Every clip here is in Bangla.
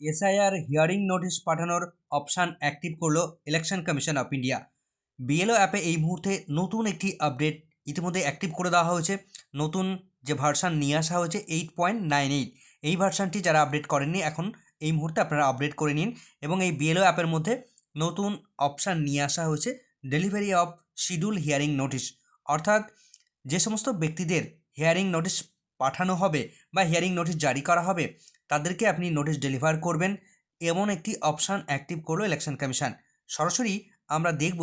এসআইআর হিয়ারিং নোটিশ পাঠানোর অপশান অ্যাক্টিভ করল election commission of India. BLO অ্যাপে এই মুহূর্তে নতুন একটি আপডেট ইতিমধ্যে অ্যাক্টিভ করে দেওয়া হয়েছে। নতুন যে ভার্সান নিয়ে আসা হয়েছে এইট পয়েন্ট নাইন এইট, এই ভার্সানটি যারা আপডেট করেননি এখন এই মুহূর্তে আপনারা আপডেট করে নিন এবং এই বিএলও অ্যাপের মধ্যে নতুন অপশান নিয়ে আসা হয়েছে delivery of schedule hearing notice. অর্থাৎ যে সমস্ত ব্যক্তিদের হিয়ারিং নোটিশ পাঠানো হবে বা হিয়ারিং নোটিশ জারি করা হবে তাদেরকে আপনি নোটিশ ডেলিভার করবেন এমন একটি অপশান অ্যাক্টিভ করল ইলেকশন কমিশন সরাসরি আমরা দেখব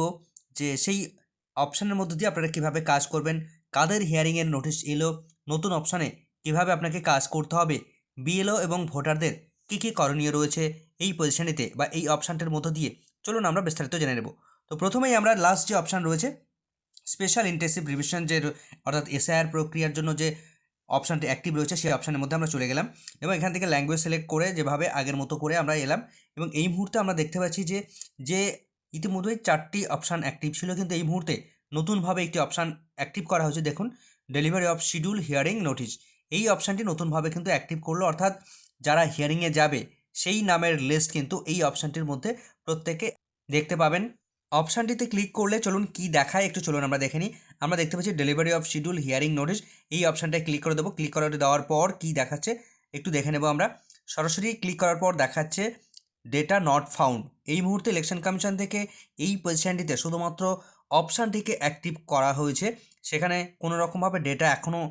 যে সেই অপশানের মধ্যে দিয়ে আপনারা কীভাবে কাজ করবেন, কাদের হিয়ারিংয়ের নোটিশ এলো, নতুন অপশানে কীভাবে আপনাকে কাজ করতে হবে বিএলও এবং ভোটারদের কী কী করণীয় রয়েছে এই পজিশনেতে বা এই অপশানটির মধ্য দিয়ে চলুন আমরা বিস্তারিত জেনে নেব। তো প্রথমেই আমরা লাস্ট যে অপশান রয়েছে স্পেশাল ইন্টেন্সিভ রিভিশন যে, অর্থাৎ এসআইআর প্রক্রিয়ার জন্য যে অপশানটি অ্যাক্টিভ রয়েছে, সেই অপশানের মধ্যে আমরা চলে গেলাম এবং এখান থেকে ল্যাঙ্গুয়েজ সিলেক্ট করে যেভাবে আগের মতো করে আমরা এলাম এবং এই মুহূর্তে আমরা দেখতে পাচ্ছি যে যে ইতিমধ্যেই চারটি অপশান অ্যাক্টিভ ছিল কিন্তু এই মুহূর্তে নতুনভাবে একটি অপশান অ্যাক্টিভ করা হয়েছে। দেখুন delivery of schedule hearing notice এই অপশানটি নতুনভাবে কিন্তু অ্যাক্টিভ করল, অর্থাৎ যারা হিয়ারিংয়ে যাবে, সেই নামের লিস্ট কিন্তু এই অপশানটির মধ্যে প্রত্যেকে দেখতে পাবেন। অপশানটিতে ক্লিক করলে চলুন কি দেখায় একটু চলুন আমরা দেখে নিই। আমরা দেখতে পাচ্ছি delivery of schedule hearing notice এই অপশানটায় ক্লিক করে দেবো। ক্লিক করে দেওয়ার পর কি দেখাচ্ছে? একটু দেখে নেব আমরা। সরাসরি ক্লিক করার পর দেখাচ্ছে ডেটা নট ফাউন্ড এই মুহূর্তে ইলেকশন কমিশন থেকে এই পজিশনটিতে শুধুমাত্র অপশানটিকে অ্যাক্টিভ করা হয়েছে। সেখানে কোনো রকমভাবে ডেটা এখনও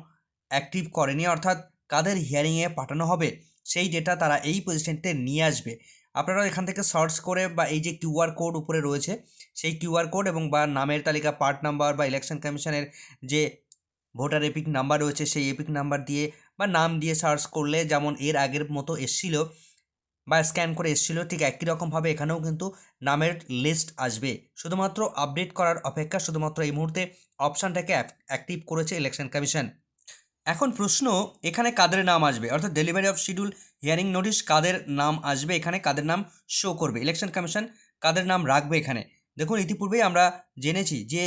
অ্যাক্টিভ করেনি। অর্থাৎ কাদের হিয়ারিংয়ে পাঠানো হবে? সেই ডেটা তারা এই পজিশনটিতে নিয়ে আসবে। আপনারা এখান থেকে সার্চ করে বা এই যে কিউআর কোড উপরে রয়েছে, সেই কিউআর কোড এবং বা নামের তালিকা, পার্ট নাম্বার বা ইলেকশন কমিশনের যে ভোটার এপিক নাম্বার রয়েছে, সেই এপিক নাম্বার দিয়ে বা নাম দিয়ে সার্চ করলে যেমন এর আগের মতো এসছিল বা স্ক্যান করে এসছিল, ঠিক একই রকমভাবে এখানেও কিন্তু নামের লিস্ট আসবে। শুধুমাত্র আপডেট করার অপেক্ষা শুধুমাত্র এই মুহূর্তে অপশানটাকে অ্যাক্টিভ করেছে ইলেকশন কমিশন। এখন প্রশ্ন, এখানে কাদের নাম আসবে? অর্থাৎ delivery of schedule hearing notice কাদের নাম আসবে? এখানে কাদের নাম শো করবে? ইলেকশন কমিশন কাদের নাম রাখবে এখানে? দেখুন, ইতিপূর্বেই আমরা জেনেছি যে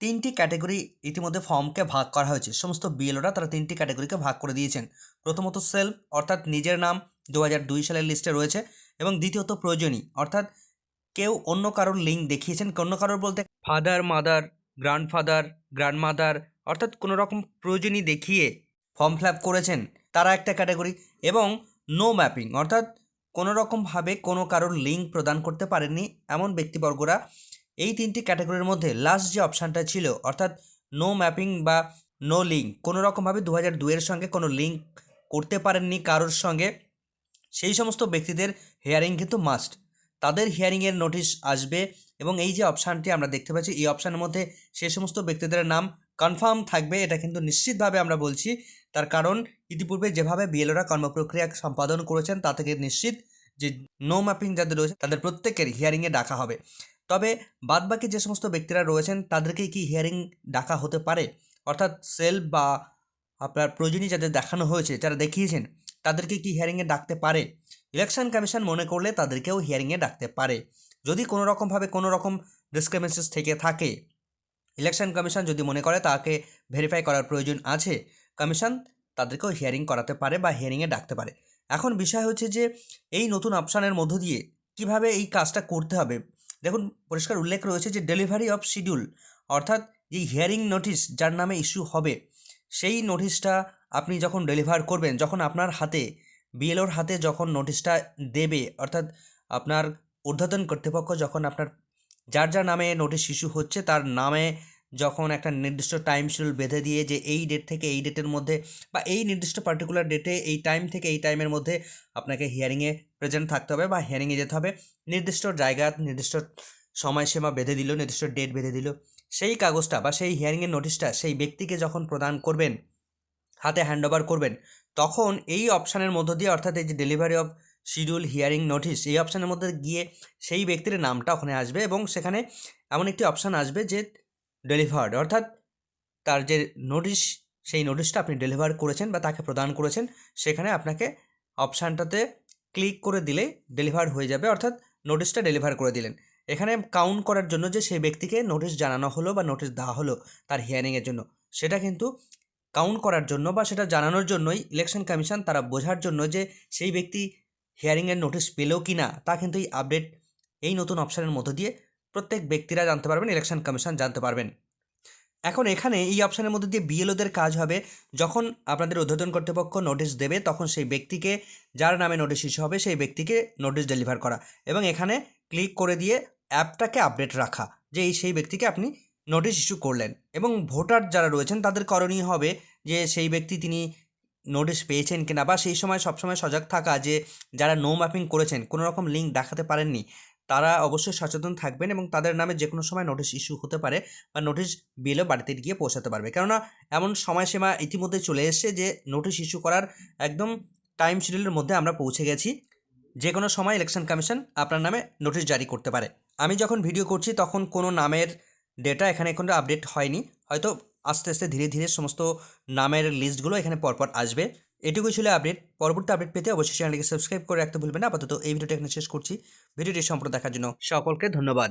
তিনটি ক্যাটাগরি ইতিমধ্যে ফর্মকে ভাগ করা হয়েছে। সমস্ত বিএলওরা তারা তিনটি ক্যাটাগরিকে ভাগ করে দিয়েছেন। প্রথমত সেলফ অর্থাৎ নিজের নাম দু সালের লিস্টে রয়েছে। এবং দ্বিতীয়ত প্রয়োজনী, অর্থাৎ কেউ অন্য কারোর লিঙ্ক দেখিয়েছেন। অন্য কারোর বলতে ফাদার মাদার গ্র্যান্ডফাদার গ্র্যান্ডমাদার অর্থাৎ কোনো রকম প্রয়োজনী দেখিয়ে ফর্ম ফিল করেছেন তারা একটা ক্যাটাগরি এবং নো ম্যাপিং অর্থাৎ কোনো রকমভাবে কোনো কারোর লিঙ্ক প্রদান করতে পারেননি এমন ব্যক্তিবর্গরা এই তিনটি ক্যাটাগরির মধ্যে লাস্ট যে অপশানটা ছিল, অর্থাৎ নো ম্যাপিং বা নো লিঙ্ক কোনো রকমভাবে দু হাজার দুইয়ের সঙ্গে কোনো লিঙ্ক করতে পারেননি কারোর সঙ্গে, সেই সমস্ত ব্যক্তিদের হেয়ারিং কিন্তু মাস্ট তাদের হিয়ারিংয়ের নোটিশ আসবে এবং এই যে অপশানটি আমরা দেখতে পাচ্ছি, এই অপশানের মধ্যে সেই সমস্ত ব্যক্তিদের নাম কনফার্ম থাকবে, এটা কিন্তু নিশ্চিতভাবে আমরা বলছি। তার কারণ ইতিপূর্বে যেভাবে বিএলওরা কর্মপ্রক্রিয়া সম্পাদন করেছেন তা থেকে নিশ্চিত যে নো ম্যাপিং যাদের রয়েছে, তাদের প্রত্যেকের হিয়ারিংয়ে ডাকা হবে। তবে বাদবাকি যে সমস্ত ব্যক্তিরা রয়েছেন তাদেরকে কি হিয়ারিং ডাকা হতে পারে? অর্থাৎ সেল বা আপনার প্রয়োজনীয় যাদের দেখানো হয়েছে, যারা দেখিয়েছেন, তাদেরকে কি হিয়ারিংয়ে ডাকতে পারে? ইলেকশন কমিশন মনে করলে তাদেরকেও হিয়ারিংয়ে ডাকতে পারে। যদি কোনো রকমভাবে কোনো রকম ডিসক্রিমিনেশন থেকে থাকে ইলেকশন কমিশন যদি মনে করে তাকে ভেরিফাই করার প্রয়োজন আছে, কমিশন তাদেরকেও হিয়ারিং করাতে পারে বা হিয়ারিংয়ে ডাকতে পারে। এখন বিষয় হচ্ছে যে, এই নতুন অপশানের মধ্য দিয়ে কীভাবে এই কাজটা করতে হবে? দেখুন, পরিষ্কার উল্লেখ রয়েছে যে ডেলিভারি অফ শিডিউল অর্থাৎ যে হিয়ারিং নোটিশ যার নামে ইস্যু হবে, সেই নোটিশটা আপনি যখন ডেলিভার করবেন, যখন আপনার হাতে বিএলওর হাতে যখন নোটিশটা দেবে, অর্থাৎ আপনার ঊর্ধ্বতন কর্তৃপক্ষ যখন আপনার যার যার নামে নোটিশ ইস্যু হচ্ছে, তার নামে যখন একটা নির্দিষ্ট টাইম শিডিউল বেঁধে দিয়ে যে এই ডেট থেকে এই ডেটের মধ্যে বা এই নির্দিষ্ট পার্টিকুলার ডেটে এই টাইম থেকে এই টাইমের মধ্যে আপনাকে হিয়ারিংয়ে প্রেজেন্ট থাকতে হবে বা হিয়ারিংয়ে যেতে হবে। নির্দিষ্ট জায়গা, নির্দিষ্ট সময়সীমা বেঁধে দিল, নির্দিষ্ট ডেট বেঁধে দিল। সেই কাগজটা বা সেই হিয়ারিংয়ের নোটিশটা সেই ব্যক্তিকে যখন প্রদান করবেন, হাতে হ্যান্ডওভার করবেন, তখন এই অপশানের মধ্য দিয়ে অর্থাৎ এই যে delivery of schedule hearing notice এই অপশানের মধ্যে গিয়ে সেই ব্যক্তির নামটা ওখানে আসবে এবং সেখানে এমন একটি অপশান আসবে যে ডেলিভার্ড অর্থাৎ তার যে নোটিশ সেই নোটিশটা আপনি ডেলিভার করেছেন বা তাকে প্রদান করেছেন, সেখানে আপনাকে অপশানটাতে ক্লিক করে দিলে ডেলিভার হয়ে যাবে, অর্থাৎ নোটিশটা ডেলিভার করে দিলেন। এখানে কাউন্ট করার জন্য যে সেই ব্যক্তিকে নোটিশ জানানো হলো বা নোটিশ দেওয়া হলো তার হিয়ারিংয়ের জন্য, সেটা কিন্তু কাউন্ট করার জন্য বা সেটা জানানোর জন্যই ইলেকশন কমিশন তারা বোঝার জন্য যে সেই ব্যক্তি হিয়ারিংয়ের নোটিশ পেলেও কি না, তা কিন্তু এই আপডেট এই নতুন অপশানের মধ্য দিয়ে প্রত্যেক ব্যক্তিরা জানতে পারবেন ইলেকশন কমিশন জানতে পারবেন। এখন এখানে এই অপশানের মধ্যে দিয়ে বিএলওদের কাজ হবে, যখন আপনাদের ঊর্ধ্বতন কর্তৃপক্ষ নোটিশ দেবে, তখন সেই ব্যক্তিকে, যার নামে নোটিশ ইস্যু হবে, সেই ব্যক্তিকে নোটিশ ডেলিভার করা এবং এখানে ক্লিক করে দিয়ে অ্যাপটাকে আপডেট রাখা, যে এই সেই ব্যক্তিকে আপনি নোটিশ ইস্যু করলেন। এবং ভোটার যারা রয়েছেন, তাদের করণীয় হবে যে সেই ব্যক্তি তিনি নোটিশ পেয়েছেন কিনা বা সেই সময় সবসময় সজাগ থাকা যে যারা নো ম্যাপিং করেছেন, কোনো রকম লিঙ্ক দেখাতে পারেননি, তারা অবশ্যই সচেতন থাকবেন এবং তাদের নামে যে কোনো সময় নোটিশ ইস্যু হতে পারে বা নোটিশ বিলও বাড়িতে গিয়ে পৌঁছাতে পারবে। কেননা এমন সময়সীমা ইতিমধ্যে চলে এসেছে যে নোটিশ ইস্যু করার একদম টাইম শিডিউলের মধ্যে আমরা পৌঁছে গেছি। যে কোনো সময় ইলেকশন কমিশন আপনার নামে নোটিশ জারি করতে পারে। আমি যখন ভিডিও করছি তখন কোনো নামের ডেটা এখানে এখন আপডেট হয়নি। হয়তো আস্তে আস্তে ধীরে ধীরে সমস্ত নামের লিস্টগুলো এখানে পরপর আসবে। এটুকুই ছিল আপডেট পরবর্তী আপডেট পেতে অবশ্যই চ্যানেলটিকে সাবস্ক্রাইব করে রাখতে ভুলবেন না। আপাতত এই ভিডিওটা এখানে শেষ করছি। ভিডিওটি সম্পূর্ণ দেখার জন্য সকলকে ধন্যবাদ।